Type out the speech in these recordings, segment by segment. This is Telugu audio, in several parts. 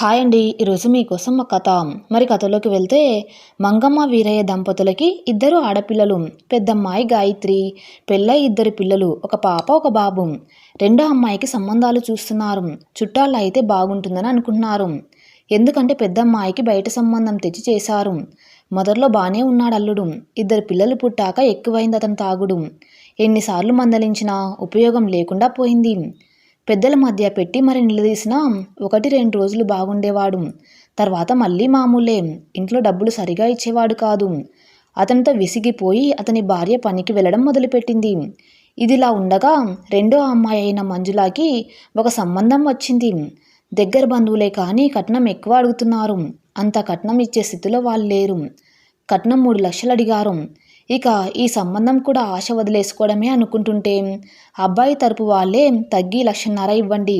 హాయ్ అండి ఈరోజు మీకోసం ఒక కథ. మరి కథలోకి వెళ్తే మంగమ్మ వీరయ్య దంపతులకి ఇద్దరు ఆడపిల్లలు పెద్దమ్మాయి గాయత్రి పెళ్ళై ఇద్దరు పిల్లలు ఒక పాప ఒక బాబు. రెండో అమ్మాయికి సంబంధాలు చూస్తున్నారు. చుట్టాలు అయితే బాగుంటుందని అనుకున్నారు ఎందుకంటే పెద్దమ్మాయికి బయట సంబంధం తెచ్చి చేశారు. మొదట్లో బాగానే ఉన్నాడు అల్లుడు. ఇద్దరు పిల్లలు పుట్టాక ఎక్కువైంది అతను తాగుడు. ఎన్నిసార్లు మందలించినా ఉపయోగం లేకుండా పోయింది. పెద్దల మధ్య పెట్టి మరి నిలదీసినా ఒకటి రెండు రోజులు బాగుండేవాడు. తర్వాత మళ్ళీ మామూలే. ఇంట్లో డబ్బులు సరిగా ఇచ్చేవాడు కాదు. అతనితో విసిగిపోయి అతని భార్య పనికి వెళ్ళడం మొదలుపెట్టింది. ఇదిలా ఉండగా రెండో అమ్మాయి అయిన మంజులాకి ఒక సంబంధం వచ్చింది. దగ్గర బంధువులే కానీ కట్నం ఎక్కువ అడుగుతున్నారు. అంత కట్నం ఇచ్చే స్థితిలో వాళ్ళు లేరు. కట్నం మూడు లక్షలు అడిగారు. ఇక ఈ సంబంధం కూడా ఆశ వదిలేసుకోవడమే అనుకుంటుంటే అబ్బాయి తరపు వాళ్ళే తగ్గి లక్షన్నర ఇవ్వండి.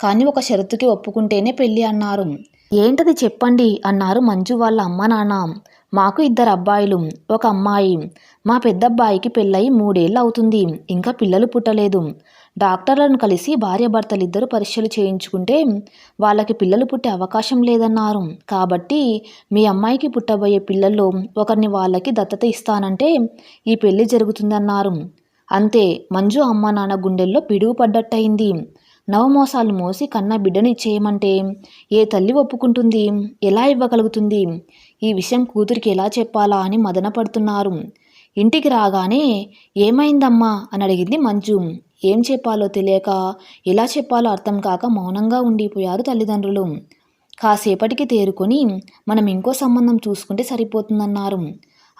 కానీ ఒక షరతుకి ఒప్పుకుంటేనే పెళ్ళి అన్నారు. ఏంటది చెప్పండి అన్నారు మంజు వాళ్ళ అమ్మ నాన్న. మాకు ఇద్దరు అబ్బాయిలు ఒక అమ్మాయి. మా పెద్దబ్బాయికి పెళ్ళయి మూడేళ్ళు అవుతుంది ఇంకా పిల్లలు పుట్టలేదు. డాక్టర్లను కలిసి భార్యాభర్తలిద్దరూ పరీక్షలు చేయించుకుంటే వాళ్ళకి పిల్లలు పుట్టే అవకాశం లేదన్నారు. కాబట్టి మీ అమ్మాయికి పుట్టబోయే పిల్లల్లో ఒకరిని వాళ్ళకి దత్తత ఇస్తానంటే ఈ పెళ్ళి జరుగుతుందన్నారు. అంతే మంజు అమ్మ నాన్న గుండెల్లో పిడుగు పడ్డట్టయింది. నవమోసాలు మోసి కన్న బిడ్డని ఇచ్చేయమంటే ఏ తల్లి ఒప్పుకుంటుంది? ఎలా ఇవ్వగలుగుతుంది? ఈ విషయం కూతురికి ఎలా చెప్పాలా అని మదన పడుతున్నారు. ఇంటికి రాగానే ఏమైందమ్మా? అని అడిగింది మంజు. ఏం చెప్పాలో తెలియక ఎలా చెప్పాలో అర్థం కాక మౌనంగా ఉండిపోయారు తల్లిదండ్రులు. కాసేపటికి తేరుకొని మనం ఇంకో సంబంధం చూసుకుంటే సరిపోతుందన్నారు.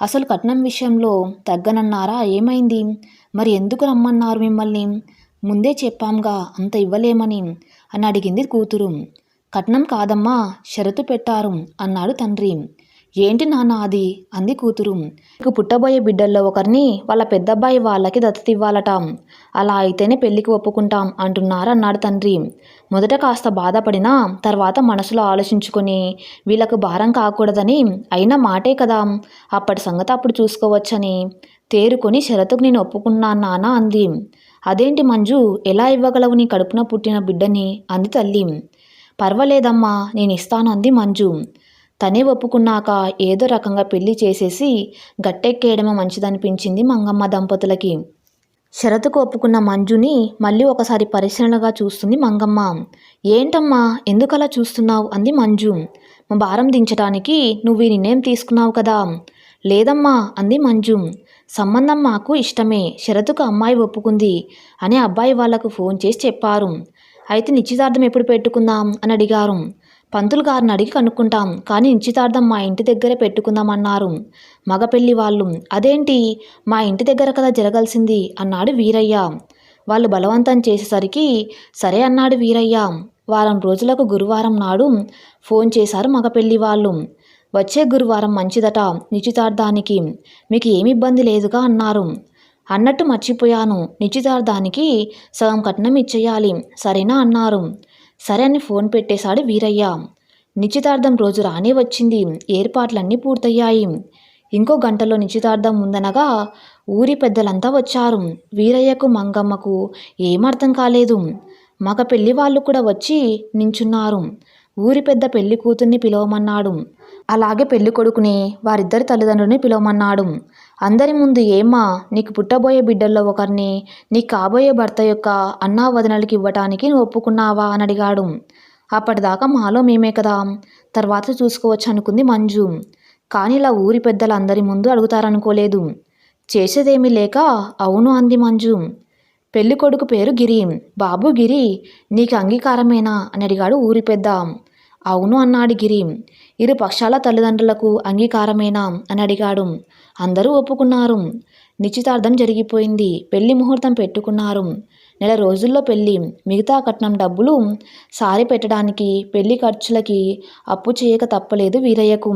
అసలు కట్నం విషయంలో తగ్గనన్నారా? ఏమైంది? మరి ఎందుకు రమ్మన్నారు మిమ్మల్ని? ముందే చెప్పాంగా అంత ఇవ్వలేమని అని అడిగింది కూతురు. కట్నం కాదమ్మా షరతు పెట్టారు అన్నాడు తండ్రి. ఏంటి నాన్న అది? అంది కూతురు. నీకు పుట్టబోయే బిడ్డల్లో ఒకరిని వాళ్ళ పెద్దబ్బాయి వాళ్ళకి దత్తత ఇవ్వాలట అలా అయితేనే పెళ్ళికి ఒప్పుకుంటాం అంటున్నారు అన్నాడు తండ్రి. మొదట కాస్త బాధపడినా తర్వాత మనసులో ఆలోచించుకొని వీళ్ళకు భారం కాకూడదని అయినా మాటే కదా. అప్పటి సంగతి అప్పుడు చూసుకోవచ్చని తేరుకొని షరతుకు నేను ఒప్పుకున్నాను నాన్న అంది. అదేంటి మంజు? ఎలా ఇవ్వగలవు నీ కడుపున పుట్టిన బిడ్డని? అంది తల్లి. పర్వాలేదమ్మా నేను ఇస్తాను అంది మంజు. తనే ఒప్పుకున్నాక ఏదో రకంగా పెళ్ళి చేసేసి గట్టెక్కేయడమే మంచిదనిపించింది మంగమ్మ దంపతులకి. షరతుకు ఒప్పుకున్న మంజుని మళ్ళీ ఒకసారి పరిశీలనగా చూస్తుంది మంగమ్మ. ఏంటమ్మా ఎందుకలా చూస్తున్నావు? అంది మంజు. మా భారం దించడానికి నువ్వు ఈ నిర్ణయం తీసుకున్నావు కదా? లేదమ్మా అంది మంజు. సంబంధం మాకు ఇష్టమే షరతుకు అమ్మాయి ఒప్పుకుంది అని అబ్బాయి వాళ్ళకు ఫోన్ చేసి చెప్పారు. అయితే నిశ్చితార్థం ఎప్పుడు పెట్టుకుందాం? అని అడిగారు. పంతులు గారిని అడిగి కనుక్కుంటాం. కానీ నిశ్చితార్థం మా ఇంటి దగ్గరే పెట్టుకుందామన్నారు. మగ పెళ్ళి వాళ్ళు అదేంటి? మా ఇంటి దగ్గర కదా జరగాల్సింది అన్నాడు వీరయ్య. వాళ్ళు బలవంతం చేసేసరికి సరే అన్నాడు వీరయ్య. వారం రోజులకు గురువారం నాడు ఫోన్ చేశారు మగ పెళ్ళి వాళ్ళు. వచ్చే గురువారం మంచిదట నిశ్చితార్థానికి. మీకు ఏమి ఇబ్బంది లేదుగా అన్నారు. అన్నట్టు మర్చిపోయాను. నిశ్చితార్థానికి సగం కట్నం ఇచ్చేయాలి. సరేనా అన్నారు. సరే అని ఫోన్ పెట్టేశాడు వీరయ్య. నిశ్చితార్థం రోజు రానే వచ్చింది. ఏర్పాట్లన్నీ పూర్తయ్యాయి. ఇంకో గంటలో నిశ్చితార్థం ఉందనగా ఊరి పెద్దలంతా వచ్చారు. వీరయ్యకు మంగమ్మకు ఏమర్థం కాలేదు. మగ పెళ్ళి వాళ్ళు కూడా వచ్చి నించున్నారు. ఊరి పెద్ద పెళ్ళి కూతుర్ని పిలవమన్నాడు. అలాగే పెళ్ళి కొడుకుని వారిద్దరి తల్లిదండ్రుని పిలవమన్నాడు. అందరి ముందు ఏమ్మా నీకు పుట్టబోయే బిడ్డల్లో ఒకరిని నీ కాబోయే భర్త యొక్క అన్నా వదనలకి ఇవ్వటానికి నువ్వు ఒప్పుకున్నావా? అని అడిగాడు. అప్పటిదాకా మాలో మేమే కదా. తర్వాత చూసుకోవచ్చు అనుకుంది మంజు. కానీ ఇలా ఊరి పెద్దలు అందరి ముందు అడుగుతారనుకోలేదు. చేసేదేమీ లేక అవును అంది మంజు. పెళ్ళి కొడుకు పేరు గిరి. బాబు గిరి నీకు అంగీకారమేనా? అని అడిగాడు ఊరి పెద్ద. అవును అన్నాడు గిరి. ఇరు పక్షాల తల్లిదండ్రులకు అంగీకారమేనా? అని అడిగాడు. అందరూ ఒప్పుకున్నారు. నిశ్చితార్థం జరిగిపోయింది. పెళ్ళి ముహూర్తం పెట్టుకున్నారు. నెల రోజుల్లో పెళ్ళి మిగతా కట్నం డబ్బులు సారి పెట్టడానికి పెళ్ళి ఖర్చులకి అప్పు చేయక తప్పలేదు వీరయ్యకు.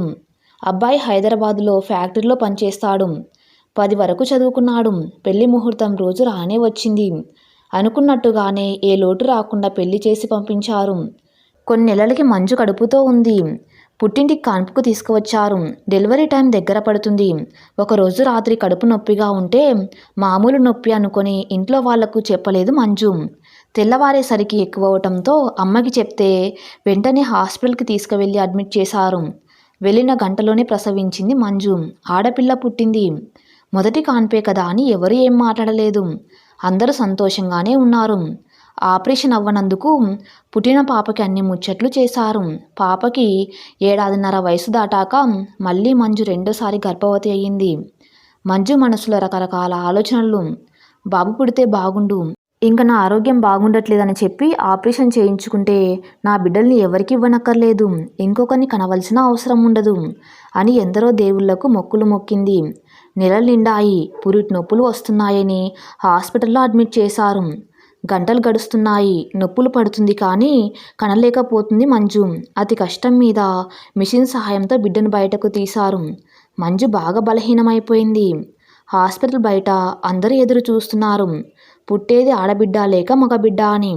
అబ్బాయి హైదరాబాదులో ఫ్యాక్టరీలో పనిచేస్తాడు. పది వరకు చదువుకున్నాడు. పెళ్ళి ముహూర్తం రోజు రానే వచ్చింది. అనుకున్నట్టుగానే ఏ లోటు రాకుండా పెళ్ళి చేసి పంపించారు. కొన్ని నెలలకి మంచు కడుపుతో ఉంది. పుట్టింటికి కాన్పుకు తీసుకువచ్చారు. డెలివరీ టైం దగ్గర పడుతుంది. ఒకరోజు రాత్రి కడుపు నొప్పిగా ఉంటే మామూలు నొప్పి అనుకొని ఇంట్లో వాళ్ళకు చెప్పలేదు మంజు. తెల్లవారేసరికి ఎక్కువవటంతో అమ్మకి చెప్తే వెంటనే హాస్పిటల్కి తీసుకువెళ్ళి అడ్మిట్ చేశారు. వెళ్ళిన గంటలోనే ప్రసవించింది మంజు. ఆడపిల్ల పుట్టింది. మొదటి కాన్పే కదా అని ఎవరు ఏం మాట్లాడలేదు. అందరూ సంతోషంగానే ఉన్నారు. ఆపరేషన్ అవ్వనందుకు పుట్టిన పాపకి అన్ని ముచ్చట్లు చేశారు. పాపకి ఏడాదిన్నర వయసు దాటాక మళ్ళీ మంజు రెండోసారి గర్భవతి అయ్యింది. మంజు మనసులో రకరకాల ఆలోచనలు బాబు పుడితే బాగుండు ఇంకా నా ఆరోగ్యం బాగుండట్లేదని చెప్పి ఆపరేషన్ చేయించుకుంటే నా బిడ్డల్ని ఎవరికి ఇవ్వనక్కర్లేదు ఇంకొకరిని కనవలసిన అవసరం ఉండదు అని ఎందరో దేవుళ్ళకు మొక్కులు మొక్కింది. నెలలు నిండాయి పురిటి నొప్పులు వస్తున్నాయని హాస్పిటల్లో అడ్మిట్ చేశారు. గంటలు గడుస్తున్నాయి. నొప్పులు పడుతుంది కానీ కనలేకపోతుంది మంజు. అతి కష్టం మీద మిషన్ సహాయంతో బిడ్డను బయటకు తీశారు. మంజు బాగా బలహీనమైపోయింది. హాస్పిటల్ బయట అందరూ ఎదురు చూస్తున్నారు. పుట్టేది ఆడబిడ్డ లేక మగబిడ్డ అని.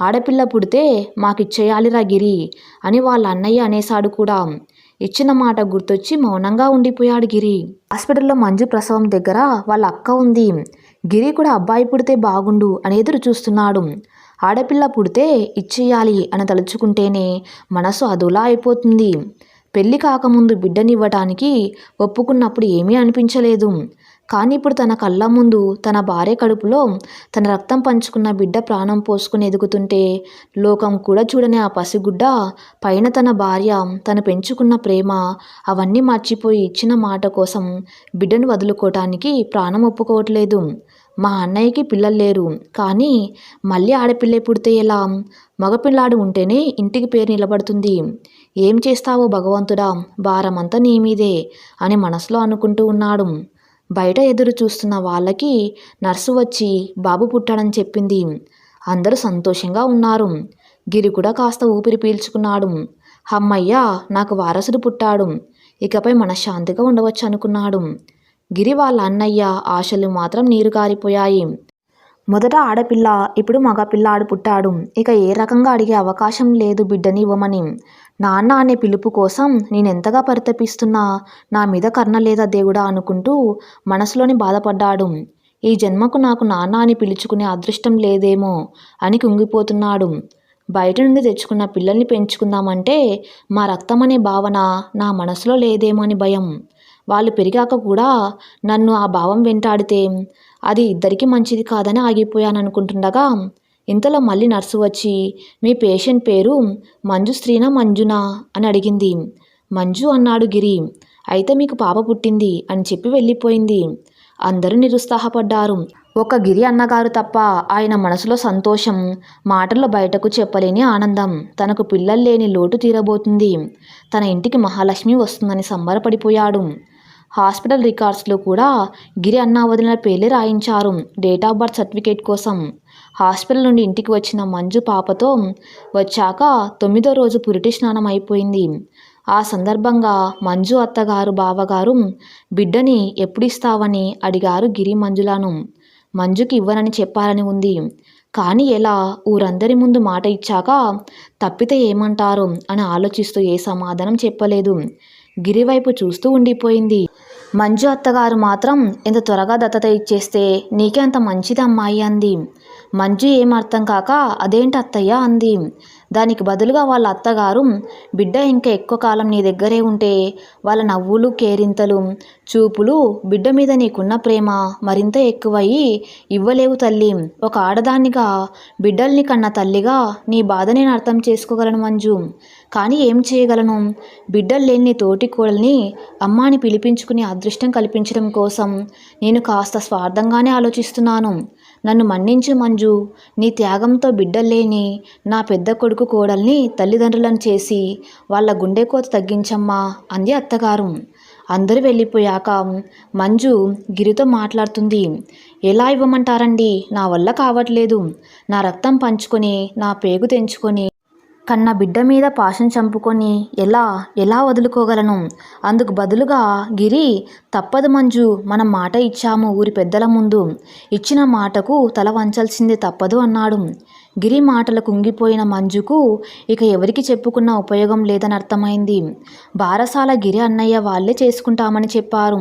ఆడపిల్ల పుడితే మాకిచ్చేయాలిరా గిరి అని వాళ్ళ అన్నయ్య అనేశాడు కూడా. ఇచ్చిన మాట గుర్తొచ్చి మౌనంగా ఉండిపోయాడు గిరి. హాస్పిటల్లో మంజు ప్రసవం దగ్గర వాళ్ళ అక్క ఉంది. గిరి కూడా అబ్బాయి పుడితే బాగుండు అని ఎదురు చూస్తున్నాడు. ఆడపిల్ల పుడితే ఇచ్చేయాలి అని తలుచుకుంటేనే మనసు అదులా అయిపోతుంది. పెళ్ళి కాకముందు బిడ్డనివ్వటానికి ఒప్పుకున్నప్పుడు ఏమీ అనిపించలేదు. కానీ ఇప్పుడు తన కళ్ళ ముందు తన భార్య కడుపులో తన రక్తం పంచుకున్న బిడ్డ ప్రాణం పోసుకుని ఎదుగుతుంటే లోకం కూడా చూడని ఆ పసిగుడ్డ పైన తన భార్య తను పెంచుకున్న ప్రేమ అవన్నీ మర్చిపోయి ఇచ్చిన మాట కోసం బిడ్డను వదులుకోవటానికి ప్రాణం ఒప్పుకోవట్లేదు. మా అన్నయ్యకి పిల్లలు లేరు. కానీ మళ్ళీ ఆడపిల్లే పుడితే ఎలా? మగపిల్లాడు ఉంటేనే ఇంటికి పేరు నిలబడుతుంది. ఏం చేస్తావో భగవంతుడా భారమంతా నీ మీదే అని మనసులో అనుకుంటూ ఉన్నాడు. బయట ఎదురు చూస్తున్న వాళ్ళకి నర్సు వచ్చి బాబు పుట్టాడని చెప్పింది. అందరూ సంతోషంగా ఉన్నారు. గిరి కూడా కాస్త ఊపిరి పీల్చుకున్నాడు. అమ్మయ్య నాకు వారసుడు పుట్టాడు. ఇకపై మనశ్శాంతిగా ఉండవచ్చు అనుకున్నాడు గిరి వాళ్ళ అన్నయ్య ఆశలు మాత్రం నీరు కారిపోయాయి మొదట ఆడపిల్ల ఇప్పుడు మగపిల్లాడు పుట్టాడు. ఇక ఏ రకంగా అడిగే అవకాశం లేదు బిడ్డని ఇవ్వమని. నాన్న అనే పిలుపు కోసం నేనెంతగా పరితపిస్తున్నా? నా మీద కర్ణ లేదా దేవుడా అనుకుంటూ మనసులోని బాధపడ్డాడు. ఈ జన్మకు నాకు నాన్న అని పిలుచుకునే అదృష్టం లేదేమో అని కుంగిపోతున్నాడు. బయట నుండి తెచ్చుకున్న పిల్లల్ని పెంచుకుందామంటే మా రక్తం అనే భావన నా మనసులో లేదేమో అని భయం. వాళ్ళు పెరిగాక కూడా నన్ను ఆ భావం వెంటాడితే అది ఇద్దరికీ మంచిది కాదని ఆగిపోయాను అనుకుంటుండగా ఇంతలో మళ్ళీ నర్సు వచ్చి మీ పేషెంట్ పేరు మంజు శ్రీనా మంజునా? అని అడిగింది. మంజు అన్నాడు గిరి. అయితే మీకు పాప పుట్టింది అని చెప్పి వెళ్ళిపోయింది. అందరూ నిరుత్సాహపడ్డారు. ఒక గిరి అన్నగారు తప్ప ఆయన మనసులో సంతోషం మాటల్లో బయటకు చెప్పలేని ఆనందం తనకు పిల్లలు లేని లోటు తీరబోతుంది. తన ఇంటికి మహాలక్ష్మి వస్తుందని సంబరపడిపోయాడు. హాస్పిటల్ రికార్డ్స్లో కూడా గిరి అన్న వదిలిన పేర్లే రాయించారు. డేట్ ఆఫ్ బర్త్ సర్టిఫికేట్ కోసం. హాస్పిటల్ నుండి ఇంటికి వచ్చిన మంజు పాపతో వచ్చాక తొమ్మిదో రోజు పురిటి స్నానం అయిపోయింది. ఆ సందర్భంగా మంజు అత్తగారు బావగారు బిడ్డని ఎప్పుడు ఇస్తావని అడిగారు గిరి మంజులను. మంజుకి ఇవ్వనని చెప్పాలని ఉంది. కానీ ఎలా? ఊరందరి ముందు మాట ఇచ్చాక తప్పితే ఏమంటారు? అని ఆలోచిస్తూ ఏ సమాధానం చెప్పలేదు. గిరివైపు చూస్తూ ఉండిపోయింది. మంజు అత్తగారు మాత్రం ఎంత త్వరగా దత్తత ఇచ్చేస్తే నీకే అంత మంచిది అమ్మాయి అంది. మంజు ఏం అర్థం కాక అదేంటి అత్తయ్య అంది. దానికి బదులుగా వాళ్ళ అత్తగారు బిడ్డ ఇంకా ఎక్కువ కాలం నీ దగ్గరే ఉంటే వాళ్ళ నవ్వులు కేరింతలు చూపులు బిడ్డ మీద నీకున్న ప్రేమ మరింత ఎక్కువయ్యి ఇవ్వలేవు తల్లి. ఒక ఆడదానిగా బిడ్డల్ని కన్న తల్లిగా నీ బాధ నేను అర్థం చేసుకోగలను మంజు. కానీ ఏం చేయగలను? బిడ్డలు లేని నీ తోటి కోడల్ని అమ్మాని పిలిపించుకునే అదృష్టం కల్పించడం కోసం నేను కాస్త స్వార్థంగానే ఆలోచిస్తున్నాను. నన్ను మన్నించు మంజు. నీ త్యాగంతో బిడ్డలేని నా పెద్ద కొడుకు కోడల్ని తల్లిదండ్రులను చేసి వాళ్ళ గుండె కోత తగ్గించమ్మా అంది అత్తగారు. అందరూ వెళ్ళిపోయాక మంజు గిరితో మాట్లాడుతుంది. ఎలా ఇవ్వమంటారండి? నా వల్ల కావట్లేదు. నా రక్తం పంచుకొని నా పేగు తెంచుకొని కన్న బిడ్డ మీద పాశం చంపుకొని ఎలా ఎలా వదులుకోగలను? అందుకు బదులుగా గిరి తప్పదు మంజు మనం మాట ఇచ్చాము ఊరి పెద్దల ముందు. ఇచ్చిన మాటకు తల వంచాల్సిందే తప్పదు అన్నాడు. గిరి మాటలు కుంగిపోయిన మంజుకు ఇక ఎవరికి చెప్పుకున్న ఉపయోగం లేదని అర్థమైంది. బారసాల గిరి అన్నయ్య వాళ్ళే చేసుకుంటామని చెప్పారు.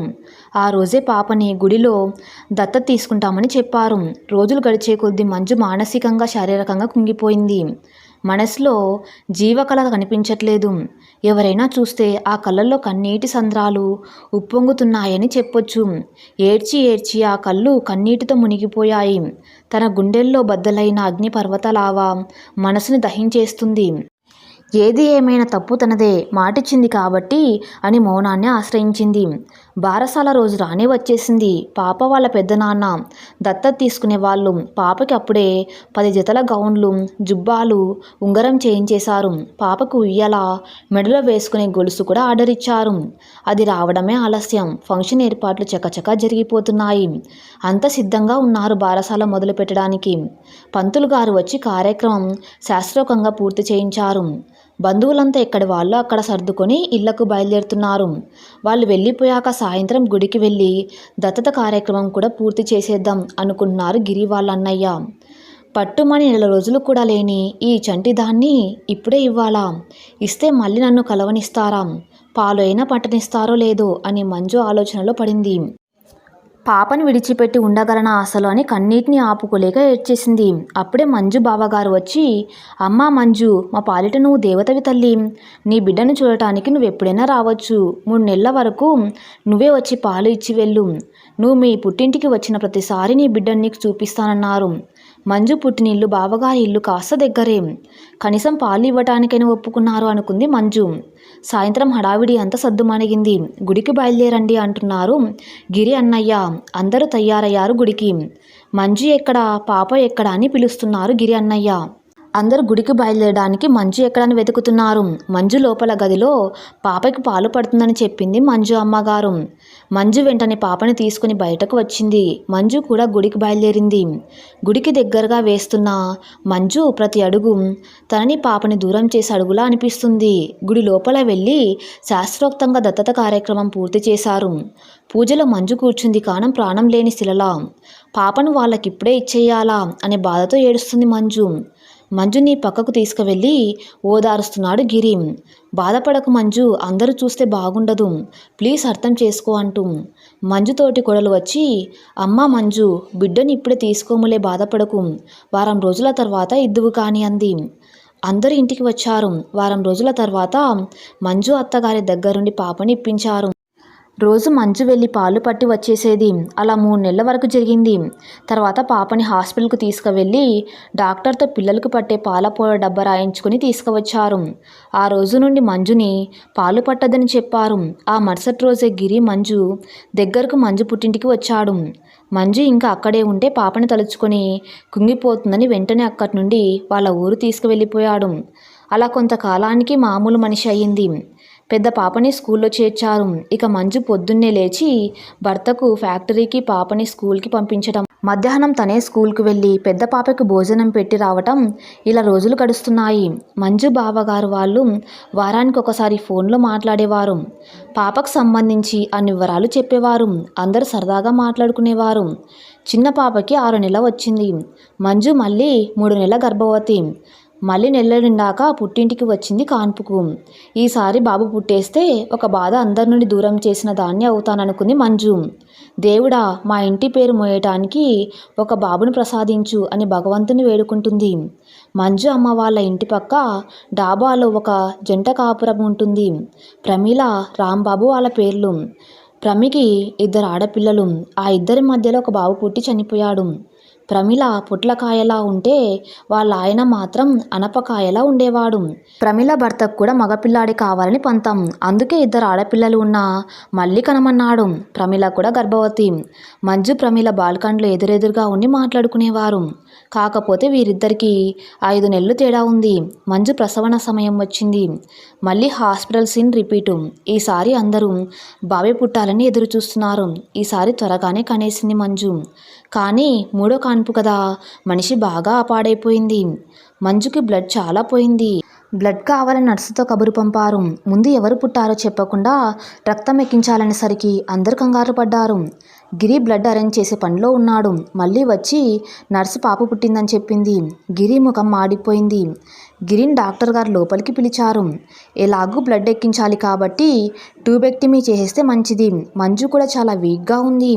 ఆ రోజే పాపని గుడిలో దత్తత తీసుకుంటామని చెప్పారు. రోజులు గడిచే కొద్దీ మంజు మానసికంగా శారీరకంగా కుంగిపోయింది. మనసులో జీవకళ కనిపించట్లేదు. ఎవరైనా చూస్తే ఆ కళ్ళల్లో కన్నీటి సంద్రాలు ఉప్పొంగుతున్నాయని చెప్పొచ్చు. ఏడ్చి ఏడ్చి ఆ కళ్ళు కన్నీటితో మునిగిపోయాయి. తన గుండెల్లో బద్దలైన అగ్నిపర్వతలావా మనసుని దహించేస్తుంది. ఏది ఏమైనా తప్పు తనదే మాటిచ్చింది కాబట్టి అని మౌనాన్ని ఆశ్రయించింది. బారసాల రోజు రానే వచ్చేసింది. పాప వాళ్ళ పెద్దనాన్న దత్తత తీసుకునే వాళ్ళు పాపకి అప్పుడే పది జతల గౌన్లు జుబ్బాలు ఉంగరం చేయించేశారు. పాపకు ఉయ్యాల మెడలో వేసుకునే గొలుసు కూడా ఆర్డర్ ఇచ్చారు అది రావడమే ఆలస్యం. ఫంక్షన్ ఏర్పాట్లు చకచకా జరిగిపోతున్నాయి. అంత సిద్ధంగా ఉన్నారు బారసాల మొదలు పెట్టడానికి పంతులు గారు వచ్చి కార్యక్రమం శాస్త్రోకంగా పూర్తి చేయించారు. బంధువులంతా ఎక్కడి వాళ్ళు అక్కడ సర్దుకొని ఇళ్ళకు బయలుదేరుతున్నారు. వాళ్ళు వెళ్ళిపోయాక సాయంత్రం గుడికి వెళ్ళి దత్తత కార్యక్రమం కూడా పూర్తి చేసేద్దాం అనుకుంటున్నారు గిరి వాళ్ళ అన్నయ్య పట్టుమని నెల రోజులు కూడా లేని ఈ చంటిదాన్ని ఇప్పుడే ఇవ్వాలా? ఇస్తే మళ్ళీ నన్ను కలవనిస్తారా? పాలు అయినా పట్టనిస్తారో లేదో అని మంజు ఆలోచనలో పడింది. పాపని విడిచిపెట్టి ఉండగలనా ఆశలో అని కన్నీటిని ఆపుకోలేక ఏడ్చేసింది. అప్పుడే మంజు బావగారు వచ్చి అమ్మా మంజు మా పాలిట నువ్వు దేవతవి తల్లి. నీ బిడ్డను చూడటానికి నువ్వు ఎప్పుడైనా రావచ్చు. మూడు నెలల వరకు నువ్వే వచ్చి పాలు ఇచ్చి వెళ్ళు. నువ్వు మీ పుట్టింటికి వచ్చిన ప్రతిసారి నీ బిడ్డను నీకు చూపిస్తానన్నారు. మంజు పుట్టినిల్లు బావగారి ఇల్లు కాస్త దగ్గరే. కనీసం పాలు ఇవ్వటానికైనా ఒప్పుకున్నారు అనుకుంది మంజు. సాయంత్రం హడావిడి అంతా సద్దుమణిగింది గుడికి బయలుదేరండి అంటున్నారు గిరి అన్నయ్య. అందరూ తయారయ్యారు గుడికి. మంజు ఎక్కడ పాప ఎక్కడ అని పిలుస్తున్నారు గిరి అన్నయ్య. అందరూ గుడికి బయలుదేరడానికి మంజు ఎక్కడని వెతుకుతున్నారు. మంజు లోపల గదిలో పాపకి పాలు పడుతుందని చెప్పింది మంజు అమ్మగారు. మంజు వెంటనే పాపని తీసుకుని బయటకు వచ్చింది. మంజు కూడా గుడికి బయలుదేరింది. గుడికి దగ్గరగా వేస్తున్న మంజు ప్రతి అడుగు తనని పాపని దూరం చేసే అడుగులా అనిపిస్తుంది. గుడి లోపల వెళ్ళి శాస్త్రోక్తంగా దత్తత కార్యక్రమం పూర్తి చేశారు. పూజలో మంజు కూర్చుంది కానం ప్రాణం లేని శిలలా. పాపను వాళ్ళకిప్పుడే ఇచ్చేయాలా అనే బాధతో ఏడుస్తుంది మంజు. మంజుని పక్కకు తీసుకువెళ్ళి ఓదారుస్తున్నాడు గిరి బాధపడకు మంజు అందరూ చూస్తే బాగుండదు. ప్లీజ్ అర్థం చేసుకో అంటూ మంజుతోటి కొడలు వచ్చి అమ్మ మంజు బిడ్డని ఇప్పుడే తీసుకోములే బాధపడకు. వారం రోజుల తర్వాత ఇద్దువు కాని అంది. అందరూ ఇంటికి వచ్చారు. వారం రోజుల తర్వాత మంజు అత్తగారి దగ్గరుండి పాపని ఇప్పించారు. రోజు మంచు వెళ్ళి పాలు పట్టి వచ్చేసేది. అలా మూడు నెలల వరకు జరిగింది. తర్వాత పాపని హాస్పిటల్కి తీసుకువెళ్ళి డాక్టర్తో పిల్లలకు పట్టే పాల పూల డబ్బా రాయించుకుని తీసుకువచ్చారు. ఆ రోజు నుండి మంజుని పాలు పట్టదని చెప్పారు. ఆ మరుసటి రోజే గిరి మంజు దగ్గరకు మంజు పుట్టింటికి వచ్చాడు. మంజు ఇంకా అక్కడే ఉంటే పాపని తలుచుకొని కుంగిపోతుందని వెంటనే అక్కడి నుండి వాళ్ళ ఊరు తీసుకువెళ్ళిపోయాడు. అలా కొంతకాలానికి మామూలు మనిషి అయ్యింది పెద్ద పాపని స్కూల్లో చేర్చారు. ఇక మంజు పొద్దున్నే లేచి భర్తకు ఫ్యాక్టరీకి పాపని స్కూల్కి పంపించడం మధ్యాహ్నం తనే స్కూల్కి వెళ్ళి పెద్ద పాపకి భోజనం పెట్టి రావటం ఇలా రోజులు గడుస్తున్నాయి. మంజు బావగారు వాళ్ళు వారానికి ఒకసారి ఫోన్లో మాట్లాడేవారు. పాపకు సంబంధించి అన్ని వివరాలు చెప్పేవారు. అందరూ సరదాగా మాట్లాడుకునేవారు. చిన్న పాపకి ఆరు నెల వచ్చింది. మంజు మళ్ళీ మూడు నెలల గర్భవతి. మళ్ళీ నెల నిండాక పుట్టింటికి వచ్చింది కాన్పుకు. ఈసారి బాబు పుట్టేస్తే ఒక బాధ అందరి నుండి దూరం చేసిన దాన్ని అవుతాననుకుంది మంజు. దేవుడా మా ఇంటి పేరు మోయటానికి ఒక బాబును ప్రసాదించు అని భగవంతుని వేడుకుంటుంది. మంజు అమ్మ వాళ్ళ ఇంటి పక్క డాబాలో ఒక జంట కాపురం ఉంటుంది. ప్రమీల రాంబాబు వాళ్ళ పేర్లు. ప్రమికి ఇద్దరు ఆడపిల్లలు. ఆ ఇద్దరి మధ్యలో ఒక బాబు పుట్టి చనిపోయాడు. ప్రమిళ పొట్లకాయలా ఉంటే వాళ్ళ ఆయన మాత్రం అనపకాయలా ఉండేవాడు. ప్రమిళ భర్తకు కూడా మగపిల్లాడి కావాలని పంతం. అందుకే ఇద్దరు ఆడపిల్లలు ఉన్నా మళ్ళీ కనమన్నాడు. ప్రమిళ కూడా గర్భవతి. మంజు ప్రమిళ బాల్కండ్లు ఎదురెదురుగా ఉండి మాట్లాడుకునేవారు. కాకపోతే వీరిద్దరికీ ఐదు నెలలు తేడా ఉంది. మంజు ప్రసవన సమయం వచ్చింది. మళ్ళీ హాస్పిటల్ సీన్ రిపీటు. ఈసారి అందరూ బావి పుట్టాలని ఎదురు చూస్తున్నారు ఈసారి త్వరగానే కనేసింది మంజు. కానీ మూడో కాన్పు కదా. మనిషి బాగా పాడైపోయింది. మంజుకి బ్లడ్ చాలా పోయింది. బ్లడ్ కావాలని నర్సుతో కబురు పంపారు. ముందు ఎవరు పుట్టారో చెప్పకుండా రక్తం ఎక్కించాలనేసరికి అందరు కంగారు పడ్డారు. గిరి బ్లడ్ అరేంజ్ చేసే పనిలో ఉన్నాడు. మళ్ళీ వచ్చి నర్సు పాప పుట్టిందని చెప్పింది. గిరి ముఖం మాడిపోయింది. గిరిని డాక్టర్ గారు లోపలికి పిలిచారు. ఎలాగూ బ్లడ్ ఎక్కించాలి కాబట్టి ట్యూబెక్టమీ చేసేస్తే మంచిది. మంజు కూడా చాలా వీక్గా ఉంది.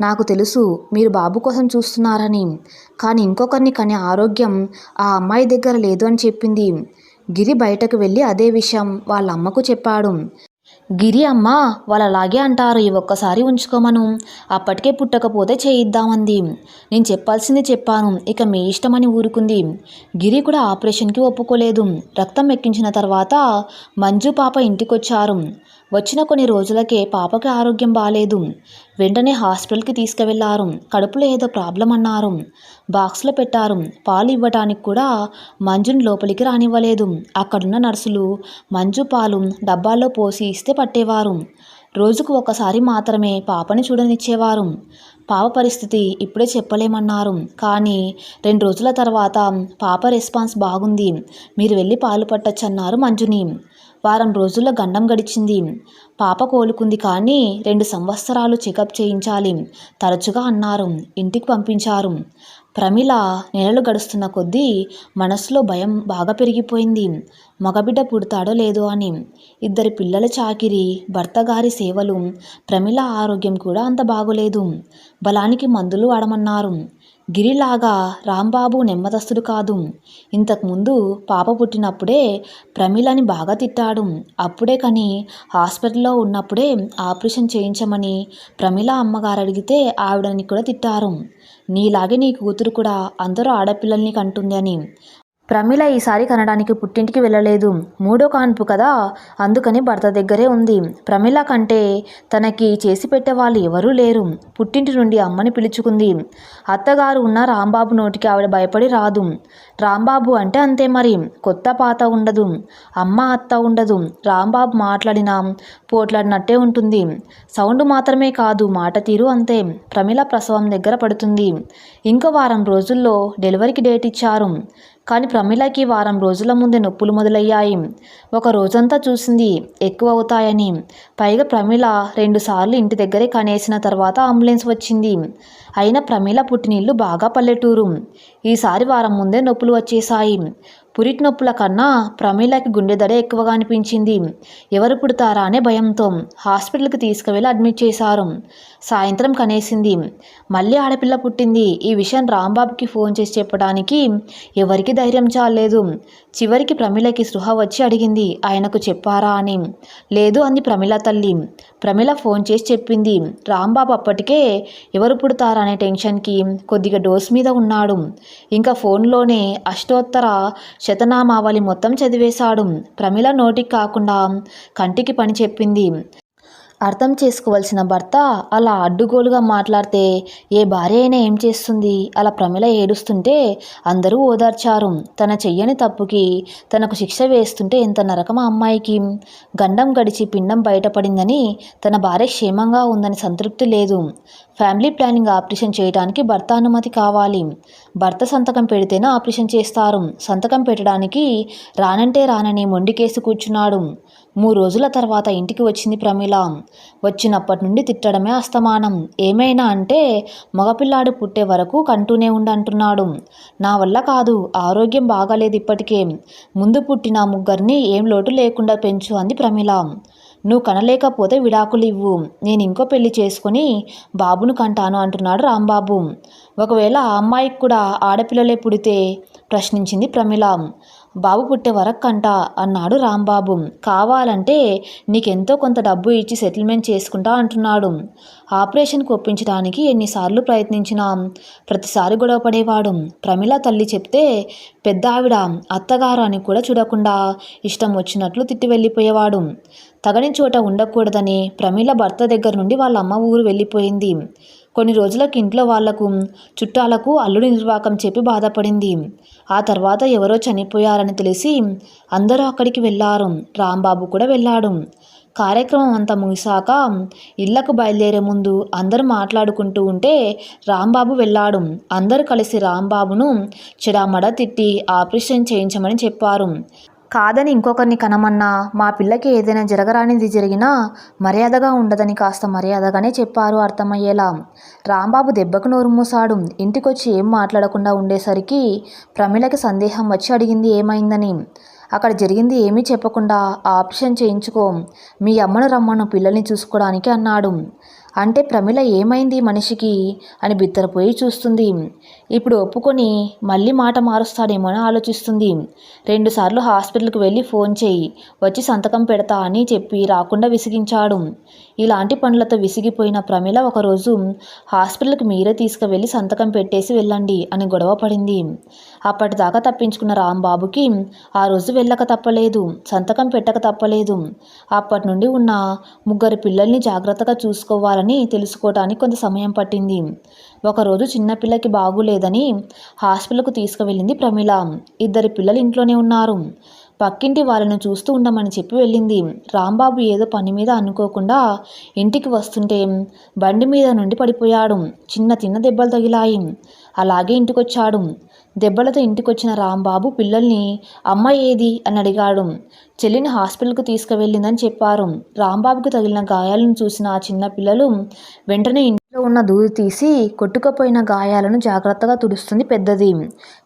నాకు తెలుసు మీరు బాబు కోసం చూస్తున్నారని. కానీ ఇంకొకరిని కనే ఆరోగ్యం ఆ అమ్మాయి దగ్గర లేదు అని చెప్పింది. గిరి బయటకు వెళ్ళి అదే విషయం వాళ్ళ అమ్మకు చెప్పాడు. గిరి అమ్మ వాళ్ళు అలాగే అంటారు ఈ ఒక్కసారి ఉంచుకోమను. అప్పటికే పుట్టకపోతే చేయిద్దామంది. నేను చెప్పాల్సింది చెప్పాను ఇక మీ ఇష్టమని ఊరుకుంది. గిరి కూడా ఆపరేషన్కి ఒప్పుకోలేదు. రక్తం ఎక్కించిన తర్వాత మంజు పాప ఇంటికొచ్చారు. వచ్చిన కొన్ని రోజులకే పాపకి ఆరోగ్యం బాగాలేదు వెంటనే హాస్పిటల్కి తీసుకువెళ్ళారు. కడుపులో ఏదో ప్రాబ్లం అన్నారు. బాక్స్లో పెట్టారు. పాలు ఇవ్వటానికి కూడా మంజుని లోపలికి రానివ్వలేదు. అక్కడున్న నర్సులు మంజు పాలు డబ్బాల్లో పోసి ఇస్తే పట్టేవారు. రోజుకు ఒకసారి మాత్రమే పాపని చూడనిచ్చేవారు. పాప పరిస్థితి ఇప్పుడే చెప్పలేమన్నారు. కానీ రెండు రోజుల తర్వాత పాప రెస్పాన్స్ బాగుంది. మీరు వెళ్ళి పాలు పట్టచ్చన్నారు మంజుని. వారం రోజుల్లో గండం గడిచింది. పాప కోలుకుంది కానీ రెండు సంవత్సరాలు చెకప్ చేయించాలి. తరచుగా అన్నారు. ఇంటికి పంపించారు. ప్రమిళ నెలలు గడుస్తున్న కొద్దీ మనసులో భయం బాగా పెరిగిపోయింది. మగబిడ్డ పుడతాడో లేదో అని. ఇద్దరి పిల్లల చాకిరి భర్త గారి సేవలు. ప్రమిళ ఆరోగ్యం కూడా అంత బాగోలేదు. బలానికి మందులు వాడమన్నారు. గిరిలాగా రాంబాబు నెమ్మదస్తుడు కాదు. ఇంతకుముందు పాప పుట్టినప్పుడే ప్రమిళని బాగా తిట్టాడు. అప్పుడే కానీ హాస్పిటల్లో ఉన్నప్పుడే ఆపరేషన్ చేయించమని ప్రమిళ అమ్మగారు అడిగితే ఆవిడని కూడా తిట్టారు. నీలాగే నీ కూతురు కూడా అందరూ ఆడపిల్లల్ని కంటుంది అని ప్రమిళ ఈసారి కనడానికి పుట్టింటికి వెళ్ళలేదు. మూడో కాన్పు కదా? అందుకని భర్త దగ్గరే ఉంది. ప్రమిళ కంటే తనకి చేసి పెట్టే వాళ్ళు ఎవరూ లేరు. పుట్టింటి నుండి అమ్మని పిలుచుకుంది. అత్తగారు ఉన్న రాంబాబు నోటికి ఆవిడ భయపడి రాదు. రాంబాబు అంటే అంతే మరి. కొత్త పాత ఉండదు. అమ్మ అత్త ఉండదు. రాంబాబు మాట్లాడినా పోట్లాడినట్టే ఉంటుంది. సౌండ్ మాత్రమే కాదు మాట తీరు అంతే. ప్రమిళ ప్రసవం దగ్గర పడుతుంది. ఇంకో వారం రోజుల్లో డెలివరీకి డేట్ ఇచ్చారు. కానీ ప్రమిళకి వారం రోజుల ముందే నొప్పులు మొదలయ్యాయి. ఒక రోజంతా చూసింది ఎక్కువ అవుతాయని. పైగా ప్రమిళ రెండుసార్లు ఇంటి దగ్గరే కనేసిన తర్వాత అంబులెన్స్ వచ్చింది. అయినా ప్రమిళ పుట్టినిల్లు బాగా పల్లెటూరు. ఈసారి వారం ముందే నొప్పులు వచ్చేసాయి పురిటి నొప్పుల కన్నా ప్రమీలకి గుండె దడ ఎక్కువగా అనిపించింది. ఎవరు పుడతారా అనే భయంతో హాస్పిటల్కి తీసుకువెళ్ళి అడ్మిట్ చేశారు. సాయంత్రం కనేసింది. మళ్ళీ ఆడపిల్ల పుట్టింది. ఈ విషయం రాంబాబుకి ఫోన్ చేసి చెప్పడానికి ఎవరికి ధైర్యం చాలేదు చివరికి ప్రమిళకి సృహ వచ్చి అడిగింది ఆయనకు చెప్పారా అని. లేదు అంది ప్రమిళ తల్లి. ప్రమిళ ఫోన్ చేసి చెప్పింది రాంబాబు అప్పటికే ఎవరు పుడతారా అనే టెన్షన్కి కొద్దిగా డోస్ మీద ఉన్నాడు. ఇంకా ఫోన్లోనే అష్టోత్తర శతనామావళి మొత్తం చదివేశాడు. ప్రమిళ నోటికి కాకుండా కంటికి పని చెప్పింది. అర్థం చేసుకోవాల్సిన భర్త అలా అడ్డుగోలుగా మాట్లాడితే ఏ భార్య అయినా ఏం చేస్తుంది? అలా ప్రమిళ ఏడుస్తుంటే అందరూ ఓదార్చారు. తన చెయ్యని తప్పుకి తనకు శిక్ష వేస్తుంటే ఎంత నరకం అమ్మాయికి? గండం గడిచి పిండం బయటపడిందని తన భార్య క్షేమంగా ఉందని సంతృప్తి లేదు. ఫ్యామిలీ ప్లానింగ్ ఆపరేషన్ చేయడానికి భర్త అనుమతి కావాలి. భర్త సంతకం పెడితేనే ఆపరేషన్ చేస్తారు. సంతకం పెట్టడానికి రానంటే రానని మొండికేసి కూర్చున్నాడు. మూడు రోజుల తర్వాత ఇంటికి వచ్చింది ప్రమిళ వచ్చినప్పటి నుండి తిట్టడమే అస్తమానం. ఏమైనా అంటే మగపిల్లాడు పుట్టే వరకు కంటూనే ఉండంటున్నాడు. నా వల్ల కాదు ఆరోగ్యం బాగాలేదు ఇప్పటికే. ముందు పుట్టిన ముగ్గురిని ఏం లోటు లేకుండా పెంచు అంది ప్రమిళ నువ్వు కనలేకపోతే విడాకులు ఇవ్వు నేను ఇంకో పెళ్ళి చేసుకుని బాబును కంటాను అంటున్నాడు రాంబాబు. ఒకవేళ ఆ అమ్మాయికి కూడా ఆడపిల్లలే పుడితే? ప్రశ్నించింది ప్రమిళ. బాబు పుట్టే వరకు అన్నాడు రాంబాబు. కావాలంటే నీకెంతో కొంత డబ్బు ఇచ్చి సెటిల్మెంట్ చేసుకుంటా అంటున్నాడు. ఆపరేషన్కి ఒప్పించడానికి ఎన్నిసార్లు ప్రయత్నించినా. ప్రతిసారి గొడవ పడేవాడు. ప్రమిళ తల్లి చెప్తే పెద్ద ఆవిడ అత్తగారు అని కూడా చూడకుండా ఇష్టం వచ్చినట్లు తిట్టి వెళ్ళిపోయేవాడు. తగని చోట ఉండకూడదని ప్రమిళ భర్త దగ్గర నుండి వాళ్ళ అమ్మ ఊరు వెళ్ళిపోయింది. కొన్ని రోజులకు ఇంట్లో వాళ్ళకు చుట్టాలకు అల్లుడి నిర్వాకం చెప్పి బాధపడింది. ఆ తర్వాత ఎవరో చనిపోయారని తెలిసి అందరూ అక్కడికి వెళ్ళారు రాంబాబు కూడా వెళ్ళాడు కార్యక్రమం అంతా ముగిశాక ఇళ్ళకు బయలుదేరే ముందు అందరూ మాట్లాడుకుంటూ ఉంటే రాంబాబు వెళ్ళాడు అందరూ కలిసి రాంబాబును చెడామడ తిట్టి ఆపరేషన్ చేయించమని చెప్పారు. కాదని ఇంకొకరిని కనమన్నా మా పిల్లకి ఏదైనా జరగరానిది జరిగినా మర్యాదగా ఉండదని కాస్త మర్యాదగానే చెప్పారు అర్థమయ్యేలా. రాంబాబు దెబ్బకు నోరు మూసాడు ఇంటికొచ్చి ఏం మాట్లాడకుండా ఉండేసరికి ప్రమిళకి సందేహం వచ్చి అడిగింది ఏమైందని. అక్కడ జరిగింది ఏమీ చెప్పకుండా ఆప్షన్ చేయించుకో. మీ అమ్మను రమ్మను పిల్లల్ని చూసుకోవడానికి అన్నాడు. అంటే ప్రమిళ ఏమైంది మనిషికి? అని బిత్తరపోయి చూస్తుంది. ఇప్పుడు ఒప్పుకొని మళ్ళీ మాట మారుస్తాడేమో అని ఆలోచిస్తుంది. రెండుసార్లు హాస్పిటల్కి వెళ్ళి ఫోన్ చేయి. వచ్చి సంతకం పెడతా అని చెప్పి రాకుండా విసిగించాడు. ఇలాంటి పనులతో విసిగిపోయిన ప్రమిళ ఒకరోజు హాస్పిటల్కి మీరే తీసుకువెళ్ళి సంతకం పెట్టేసి వెళ్ళండి అని గొడవ పడింది. అప్పటిదాకా తప్పించుకున్న రాంబాబుకి ఆ రోజు వెళ్ళక తప్పలేదు సంతకం పెట్టక తప్పలేదు. అప్పటి నుండి ఉన్న ముగ్గురు పిల్లల్ని జాగ్రత్తగా చూసుకోవాలని తెలుసుకోవటానికి కొంత సమయం పట్టింది. ఒకరోజు చిన్నపిల్లకి బాగులేదని హాస్పిటల్కు తీసుకువెళ్ళింది ప్రమిళ ఇద్దరు పిల్లలు ఇంట్లోనే ఉన్నారు. పక్కింటి వాళ్ళను చూస్తూ ఉండమని చెప్పి వెళ్ళింది. రాంబాబు ఏదో పని మీద అనుకోకుండా ఇంటికి వస్తుంటే బండి మీద నుండి పడిపోయాడు. చిన్న చిన్న దెబ్బలు తగిలాయి. అలాగే ఇంటికొచ్చాడు. దెబ్బలతో ఇంటికొచ్చిన రాంబాబు పిల్లల్ని అమ్మ ఏది? అని అడిగాడు. చెల్లిని హాస్పిటల్కు తీసుకువెళ్ళిందని చెప్పారు. రాంబాబుకు తగిలిన గాయాలను చూసిన ఆ చిన్న పిల్లలు వెంటనే ఉన్న దూది తీసి కొట్టుకుపోయిన గాయాలను జాగ్రత్తగా తుడుస్తుంది పెద్దది.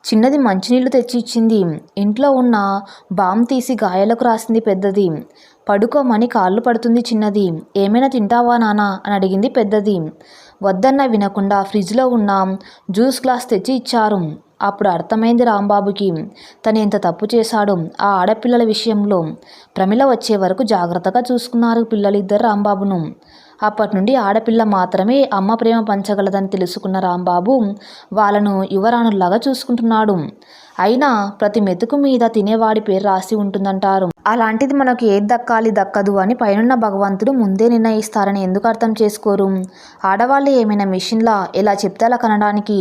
చిన్నది మంచినీళ్ళు తెచ్చి ఇచ్చింది. ఇంట్లో ఉన్న బామ్ తీసి గాయాలకు రాసింది పెద్దది. పడుకోమని కాళ్ళు పడుతుంది చిన్నది. ఏమైనా తింటావా నానా? అని అడిగింది పెద్దది. వద్దన్న వినకుండా ఫ్రిడ్జ్లో ఉన్న జ్యూస్ గ్లాస్ తెచ్చి ఇచ్చారు. అప్పుడు అర్థమైంది రాంబాబుకి. తను ఎంత తప్పు చేశాడో ఆ ఆడపిల్లల విషయంలో. ప్రమిళ వచ్చే వరకు జాగ్రత్తగా చూసుకున్నారు పిల్లలిద్దరు రాంబాబును. అప్పటి నుండి ఆడపిల్ల మాత్రమే అమ్మ ప్రేమ పంచగలదని తెలుసుకున్న రాంబాబు వాళ్ళను యువరాణుల్లాగా చూసుకుంటున్నాడు. అయినా ప్రతి మెతుకు మీద తినేవాడి పేరు రాసి ఉంటుందంటారు. అలాంటిది మనకు ఏది దక్కాలి దక్కదు అని పైనున్న భగవంతుడు ముందే నిర్ణయిస్తారని ఎందుకు అర్థం చేసుకోరు? ఆడవాళ్ళు ఏమైనా మిషన్లా ఎలా చెప్తే అలా కనడానికి?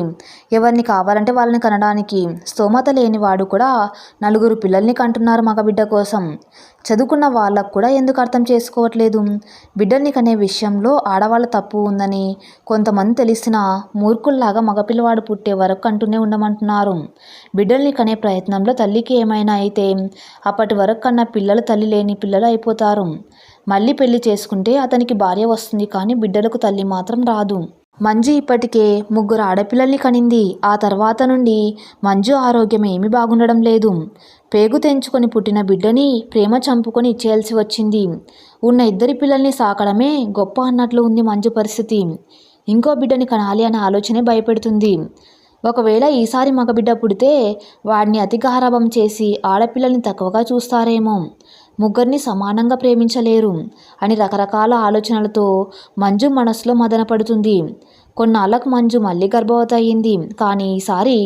ఎవరిని కావాలంటే వాళ్ళని కనడానికి స్తోమత లేని వాడు కూడా నలుగురు పిల్లల్ని కంటున్నారు మగబిడ్డ కోసం. చదువుకున్న వాళ్ళకు కూడా ఎందుకు అర్థం చేసుకోవట్లేదు? బిడ్డల్ని కనే విషయంలో ఆడవాళ్ళ తప్పు ఉందని కొంతమంది తెలిసిన మూర్ఖుల్లాగా మగపిల్లవాడు పుట్టే వరకు అంటూనే ఉండమంటున్నారు. బిడ్డల్ని కనే ప్రయత్నంలో తల్లికి ఏమైనా అయితే అప్పటి వరకు కన్నా పిల్లలు తల్లి లేని పిల్లలు అయిపోతారు. మళ్ళీ పెళ్ళి చేసుకుంటే అతనికి భార్య వస్తుంది కానీ బిడ్డలకు తల్లి మాత్రం రాదు. మంజు ఇప్పటికే ముగ్గురు ఆడపిల్లల్ని కనింది. ఆ తర్వాత నుండి మంజు ఆరోగ్యం ఏమీ బాగుండడం లేదు. పేగు తెంచుకొని పుట్టిన బిడ్డని ప్రేమ చంపుకొని ఇచ్చేయాల్సి వచ్చింది. ఉన్న ఇద్దరి పిల్లల్ని సాకడమే గొప్ప అన్నట్లు ఉంది మంజు పరిస్థితి. ఇంకో బిడ్డని కనాలి అనే ఆలోచనే భయపెడుతుంది. ఒకవేళ ఈసారి మగబిడ్డ పుడితే వాడిని అతిగారాభం చేసి ఆడపిల్లల్ని తక్కువగా చూస్తారేమో. ముగ్గురిని సమానంగా ప్రేమించలేరు అని రకరకాల ఆలోచనలతో మంజు మనసులో మదనపడుతుంది. కొన్నాళ్ళకు మంజు మళ్ళీ గర్భవతి అయింది కానీ ఈసారి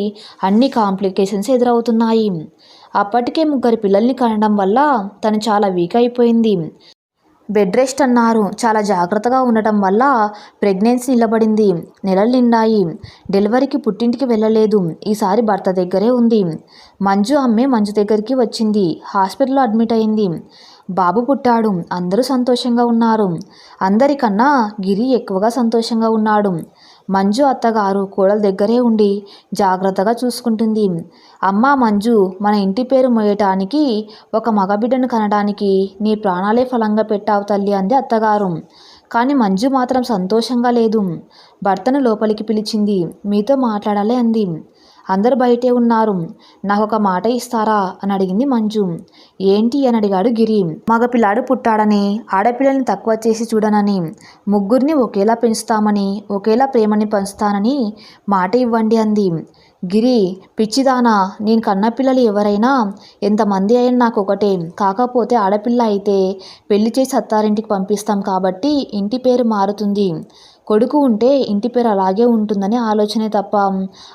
అన్ని కాంప్లికేషన్స్ ఎదురవుతున్నాయి. అప్పటికే ముగ్గురు పిల్లల్ని కనడం వల్ల తను చాలా వీక్ అయిపోయింది. బెడ్ రెస్ట్ అన్నారు. చాలా జాగ్రత్తగా ఉండటం వల్ల ప్రెగ్నెన్సీ నిలబడింది. నెలలు నిండాయి. డెలివరీకి పుట్టింటికి వెళ్ళలేదు. ఈసారి భర్త దగ్గరే ఉంది. మంజు అమ్మే మంజు దగ్గరికి వచ్చింది. హాస్పిటల్లో అడ్మిట్ అయింది. బాబు పుట్టాడు. అందరూ సంతోషంగా ఉన్నారు. అందరికన్నా గిరి ఎక్కువగా సంతోషంగా ఉన్నాడు. మంజు అత్తగారు కోడల దగ్గరే ఉండి జాగ్రత్తగా చూసుకుంటుంది. అమ్మ మంజు మన ఇంటి పేరు మోయటానికి ఒక మగబిడ్డను కనడానికి నీ ప్రాణాలే ఫలంగా పెట్టావు తల్లి అంది అత్తగారు. కానీ మంజు మాత్రం సంతోషంగా లేదు. భర్తను లోపలికి పిలిచింది. మీతో మాట్లాడాలి అంది. అందరు బయటే ఉన్నారు. నాకు ఒక మాట ఇస్తారా? అని అడిగింది మంజు. ఏంటి? అని అడిగాడు గిరి. మగపిల్లాడు పుట్టాడని ఆడపిల్లల్ని తక్కువ చేసి చూడనని ముగ్గురిని ఒకేలా పెంచుతామని ఒకేలా ప్రేమని పంచుతానని మాట ఇవ్వండి అంది. గిరి పిచ్చిదానా నేను కన్నపిల్లలు ఎవరైనా ఎంతమంది అయినా నాకు ఒకటే కాకపోతే ఆడపిల్ల అయితే పెళ్ళి చేసి అత్తారింటికి పంపిస్తాం కాబట్టి ఇంటి పేరు మారుతుంది. కొడుకు ఉంటే ఇంటి పేరు అలాగే ఉంటుందని ఆలోచనే తప్ప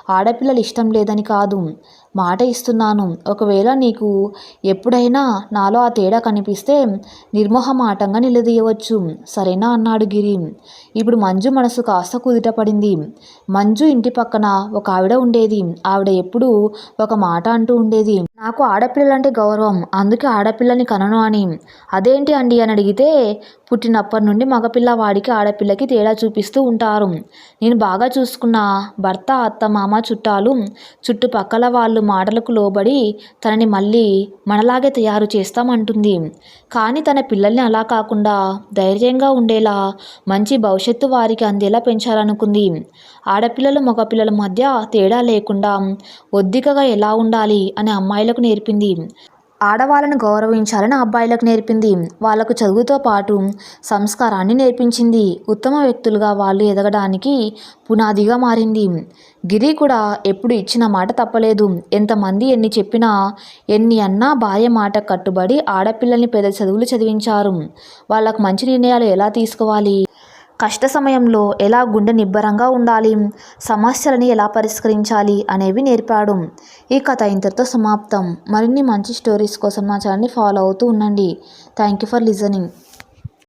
ఆడపిల్లలు ఇష్టం లేదని కాదు. మాట ఇస్తున్నాను. ఒకవేళ నీకు ఎప్పుడైనా నాలో ఆ తేడా కనిపిస్తే నిర్మోహమాటంగా నిలదీయవచ్చు. సరేనా? అన్నాడు గిరి. ఇప్పుడు మంజు మనసు కాస్త కుదుట పడింది మంజు ఇంటి పక్కన ఒక ఆవిడ ఉండేది. ఆవిడ ఎప్పుడూ ఒక మాట అంటూ ఉండేది. నాకు ఆడపిల్లలంటే గౌరవం. అందుకే ఆడపిల్లని కనను అని. అదేంటి అండి అని అడిగితే పుట్టినప్పటి నుండి మగపిల్ల వాడికి ఆడపిల్లకి తేడా చూపిస్తూ ఉంటారు. నేను బాగా చూసుకున్న భర్త అత్త మామ చుట్టాలు చుట్టుపక్కల వాళ్ళు మాటలకు లోబడి తనని మళ్ళీ మనలాగే తయారు చేస్తామంటుంది. కానీ తన పిల్లల్ని అలా కాకుండా ధైర్యంగా ఉండేలా మంచి భవిష్యత్తు వారికి అందేలా పెంచాలనుకుంది. ఆడపిల్లలు మగపిల్లల మధ్య తేడా లేకుండా ఒద్దికగా ఎలా ఉండాలి అని అమ్మాయిలకు నేర్పింది. ఆడవాళ్ళను గౌరవించాలని అబ్బాయిలకు నేర్పింది. వాళ్ళకు చదువుతో పాటు సంస్కారాన్ని నేర్పించింది. ఉత్తమ వ్యక్తులుగా వాళ్ళు ఎదగడానికి పునాదిగా మారింది. గిరి కూడా ఎప్పుడు ఇచ్చిన మాట తప్పలేదు. ఎంతమంది ఎన్ని చెప్పినా ఎన్ని అన్నా భార్య మాట కట్టుబడి ఆడపిల్లల్ని పెద్ద చదువులు చదివించారు. వాళ్ళకు మంచి నిర్ణయాలు ఎలా తీసుకోవాలి? కష్ట సమయంలో ఎలా గుండె నిబ్బరంగా ఉండాలి? సమస్యలని ఎలా పరిష్కరించాలి? అనేవి నేర్పాడు. ఈ కథ ఇంతటితో సమాప్తం. మరిన్ని మంచి స్టోరీస్ కోసం మా ఛానల్ని ఫాలో అవుతూ ఉండండి. Thank you for listening.